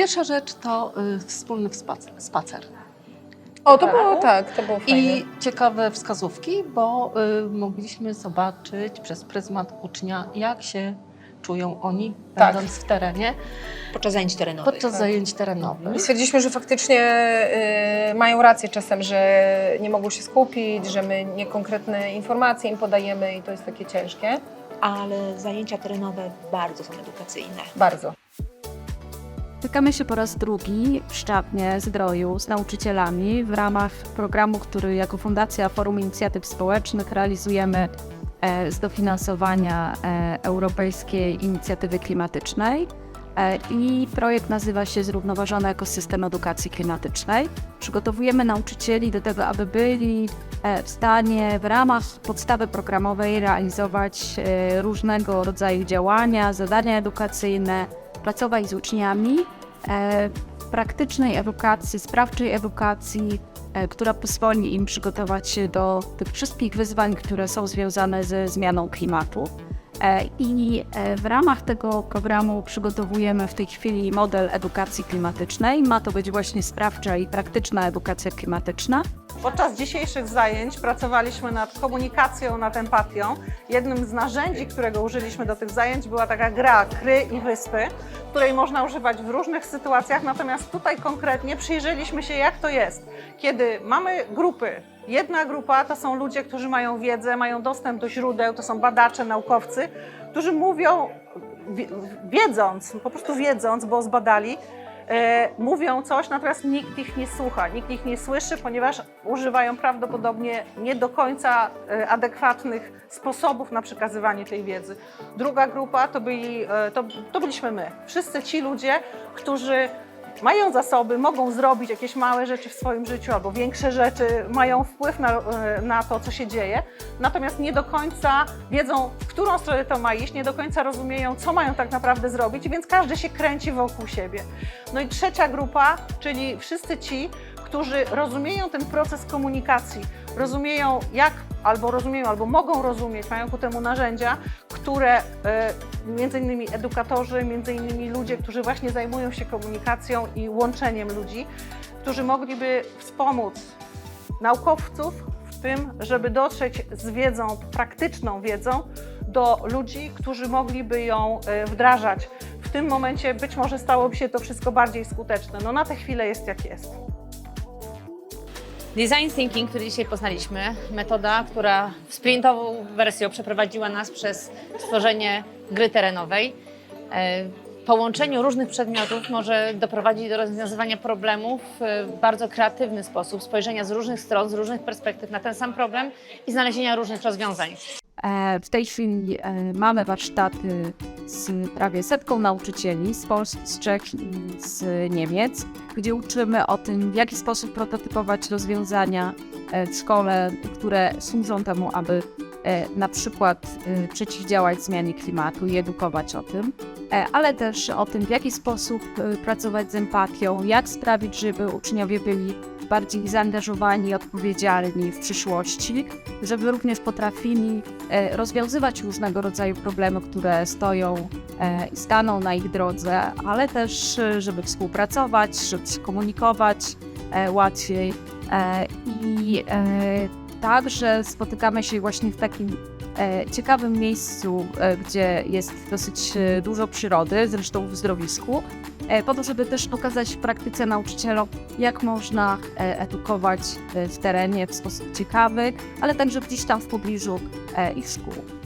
Pierwsza rzecz to y, wspólny spacer. O, to było tak, to było fajne. I ciekawe wskazówki, bo y, mogliśmy zobaczyć przez pryzmat ucznia, jak się czują oni, Tak. będąc w terenie Podczas zajęć terenowych. podczas zajęć terenowych. I stwierdziliśmy, że faktycznie y, mają rację czasem, że nie mogą się skupić, że my niekonkretne informacje im podajemy i to jest takie ciężkie. Ale zajęcia terenowe bardzo są edukacyjne. Bardzo. Spotykamy się po raz drugi w Szczapnie Zdroju z nauczycielami w ramach programu, który jako Fundacja Forum Inicjatyw Społecznych realizujemy e, z dofinansowania e, Europejskiej Inicjatywy Klimatycznej. E, I projekt nazywa się Zrównoważony Ekosystem Edukacji Klimatycznej. Przygotowujemy nauczycieli do tego, aby byli w stanie w ramach podstawy programowej realizować różnego rodzaju działania, zadania edukacyjne, pracować z uczniami praktycznej edukacji, sprawczej edukacji, e, która pozwoli im przygotować się do tych wszystkich wyzwań, które są związane ze zmianą klimatu. E, I e, w ramach tego programu przygotowujemy w tej chwili model edukacji klimatycznej. Ma to być właśnie sprawcza i praktyczna edukacja klimatyczna. Podczas dzisiejszych zajęć pracowaliśmy nad komunikacją, nad empatią. Jednym z narzędzi, którego użyliśmy do tych zajęć była taka gra Kry i Wyspy, której można używać w różnych sytuacjach, natomiast tutaj konkretnie przyjrzeliśmy się, jak to jest, kiedy mamy grupy. Jedna grupa to są ludzie, którzy mają wiedzę, mają dostęp do źródeł, to są badacze, naukowcy, którzy mówią, wi- wiedząc, po prostu wiedząc, bo zbadali, mówią coś, natomiast nikt ich nie słucha, nikt ich nie słyszy, ponieważ używają prawdopodobnie nie do końca e, adekwatnych sposobów na przekazywanie tej wiedzy. Druga grupa to, byli, e, to, to byliśmy my. Wszyscy ci ludzie, którzy mają zasoby, mogą zrobić jakieś małe rzeczy w swoim życiu albo większe rzeczy, mają wpływ na, e, na to, co się dzieje, natomiast nie do końca wiedzą, w którą stronę to ma iść, nie do końca rozumieją, co mają tak naprawdę zrobić, więc każdy się kręci wokół siebie. No i trzecia grupa, czyli wszyscy ci, którzy rozumieją ten proces komunikacji, rozumieją jak, albo rozumieją, albo mogą rozumieć, mają ku temu narzędzia, które e, między innymi edukatorzy, między innymi ludzie, którzy właśnie zajmują się komunikacją i łączeniem ludzi, którzy mogliby wspomóc naukowców w tym, żeby dotrzeć z wiedzą, praktyczną wiedzą do ludzi, którzy mogliby ją e, wdrażać. W tym momencie być może stałoby się to wszystko bardziej skuteczne. No na tę chwilę jest jak jest. Design thinking, który dzisiaj poznaliśmy, metoda, która sprintową wersją przeprowadziła nas przez stworzenie gry terenowej. E, Połączeniu różnych przedmiotów może doprowadzić do rozwiązywania problemów w bardzo kreatywny sposób, spojrzenia z różnych stron, z różnych perspektyw na ten sam problem i znalezienia różnych rozwiązań. E, W tej chwili e, mamy warsztaty z prawie setką nauczycieli z Polski, z Czech i z Niemiec, gdzie uczymy o tym, w jaki sposób prototypować rozwiązania e, w szkole, które służą temu, aby na przykład przeciwdziałać zmianie klimatu i edukować o tym, ale też o tym, w jaki sposób e, pracować z empatią, jak sprawić, żeby uczniowie byli bardziej zaangażowani i odpowiedzialni w przyszłości, żeby również potrafili e, rozwiązywać różnego rodzaju problemy, które stoją e, i staną na ich drodze, ale też, e, żeby współpracować, żeby się komunikować e, łatwiej. E, I e, także spotykamy się właśnie w takim e, ciekawym miejscu, e, gdzie jest dosyć e, dużo przyrody, zresztą w zdrowisku, e, po to, żeby też pokazać w praktyce nauczycielom, jak można e, edukować e, w terenie w sposób ciekawy, ale także gdzieś tam w pobliżu e, ich szkół.